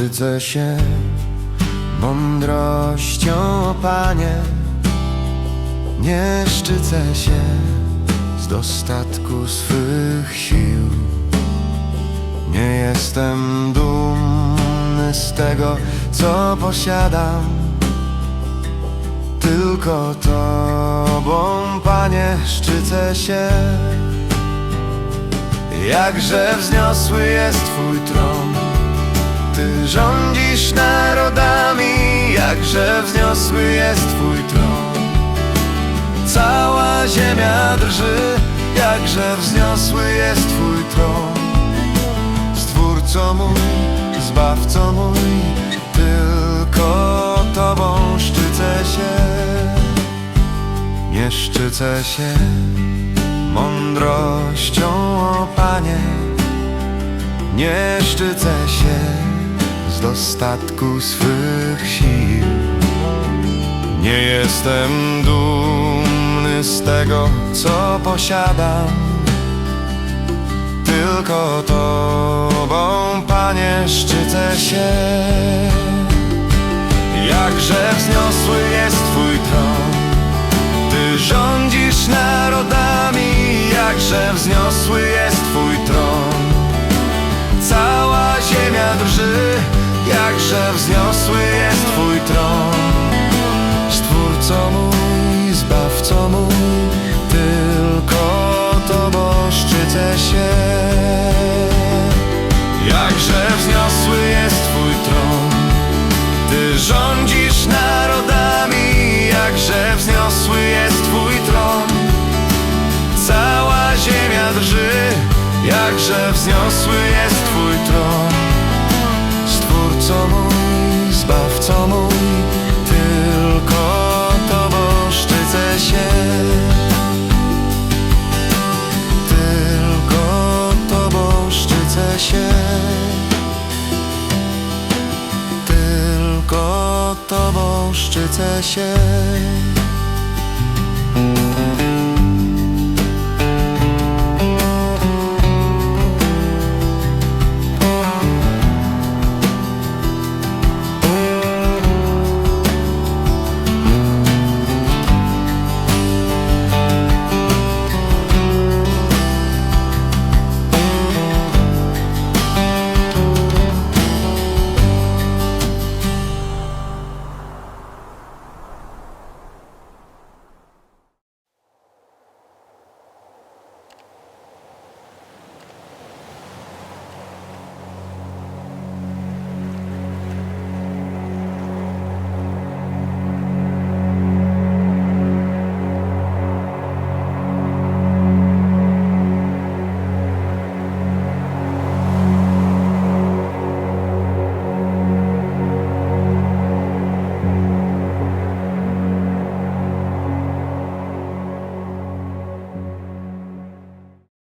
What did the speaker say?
szczycę się mądrością, o Panie. Nie szczycę się z dostatku swych sił. Nie jestem dumny z tego, co posiadam. Tylko Tobą, Panie, szczycę się. Jakże wzniosły jest Twój tron. Ty rządzisz narodami, jakże wzniosły jest Twój tron. Cała ziemia drży, jakże wzniosły jest Twój tron. Stwórco mój, Zbawco mój, tylko Tobą szczycę się. Nie szczycę się mądrością, o Panie. Nie szczycę się dostatku swych sił. Nie jestem dumny z tego, co posiadam. Tylko Tobą, Panie, szczycę się. Jakże wzniosły jest Twój tron. Ty rządzisz narodami, jakże wzniosły jakże wzniosły jest Twój tron. Stwórco mój, Zbawco mój, tylko Tobą szczycę się. Jakże wzniosły jest Twój tron. Ty rządzisz narodami, jakże wzniosły jest Twój tron. Cała ziemia drży, jakże wzniosły jest szczycę się.